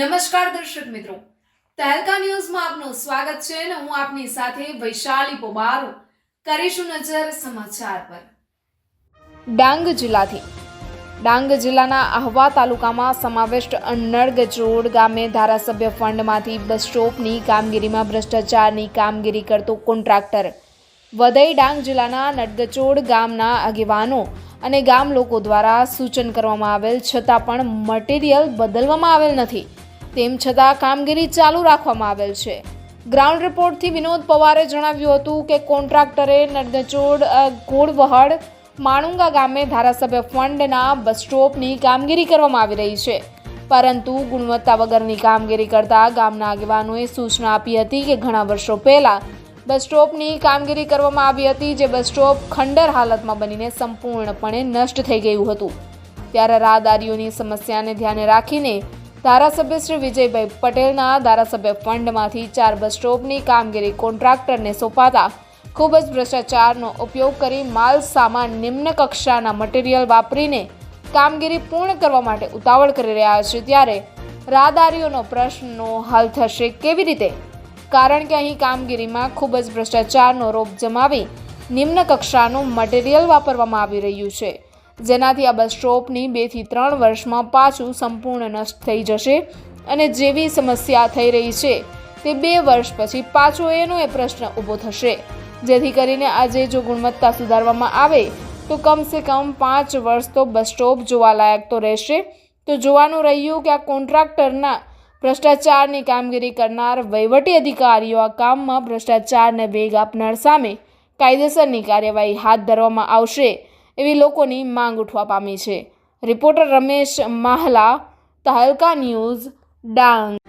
નમસ્કાર દર્શક મિત્રો. તહેલકા ન્યૂઝમાં આપનું સ્વાગત છે અને હું આપની સાથે વૈશાલી પોબારો કરીશું નજર સમાચાર પર. ડાંગ જિલ્લાથી. ડાંગ જિલ્લાના આહવા તાલુકામાં સમાવિષ્ટ અન્નળગજોડ ગામે ધારાસભ્ય ફંડમાંથી બસ સ્ટોપની કામગીરીમાં ભ્રષ્ટાચારની કામગીરી કરતો કોન્ટ્રાક્ટર. વધઈ ડાંગ જિલ્લાના નડગચોડ ગામના આગેવાનો અને ગામ લોકો દ્વારા સૂચન કરવામાં આવેલ છતાં પણ મટીરિયલ બદલવામાં આવેલ નથી. તેમ છતાં કામગીરી ચાલુ રાખવામાં આવેલ છે. ગ્રાઉન્ડ રિપોર્ટથી વિનોદ પવારે જણાવ્યું હતું કે કોન્ટ્રાક્ટરે નડગચોડ અ, ઘોડવહડ માણુંગા ગામે ધારાસભ્ય ફંડના બસ સ્ટોપની કામગીરી કરવામાં આવી રહી છે. પરંતુ ગુણવત્તા વગરની કામગીરી કરતા ગામના આગેવાનોએ સૂચના આપી હતી કે ઘણા વર્ષો પહેલા બસ સ્ટોપની કામગીરી કરવામાં આવી હતી જે બસ સ્ટોપ ખંડર હાલતમાં બનીને સંપૂર્ણપણે નષ્ટ થઈ ગયું હતું. ત્યારે રાહદારીઓની સમસ્યાને ધ્યાને રાખીને ધારાસભ્ય શ્રી વિજયભાઈ પટેલના ધારાસભ્ય ફંડમાંથી ચાર બસ સ્ટોપની કામગીરી કોન્ટ્રાક્ટરને સોંપાતા ખૂબ જ ભ્રષ્ટાચારનો ઉપયોગ કરી માલ સામાન નિમ્ન કક્ષાના મટીરિયલ વાપરીને કામગીરી પૂર્ણ કરવા માટે ઉતાવળ કરી રહ્યા છે. ત્યારે રાહદારીઓનો પ્રશ્નનો હલ થશે કેવી રીતે? કારણ કે અહીં કામગીરીમાં ખૂબ જ ભ્રષ્ટાચારનો રોપ જમાવી નિમ્ન કક્ષાનું મટીરિયલ વાપરવામાં આવી રહ્યું છે. જેનાથી આ બસ સ્ટોપની બેથી ત્રણ વર્ષમાં પાછું સંપૂર્ણ નષ્ટ થઈ જશે અને જેવી સમસ્યા થઈ રહી છે તે બે વર્ષ પછી પાછો એનો એ પ્રશ્ન ઊભો થશે. જેથી કરીને આજે જો ગુણવત્તા સુધારવામાં આવે, તો કમસે કમ પાંચ વર્ષ તો બસ સ્ટોપ જોવાલાયક તો રહેશે. તો જોવાનું રહ્યું કે આ કોન્ટ્રાક્ટરના ભ્રષ્ટાચારની કામગીરી કરનાર વહીવટી અધિકારીઓ આ કામમાં ભ્રષ્ટાચારને વેગ આપનાર સામે કાયદેસરની કાર્યવાહી હાથ ધરવામાં આવશે. એવી લોકોની માંગ ઉઠવા પામી છે. Reporter Ramesh Mahala Tehelka news Dang.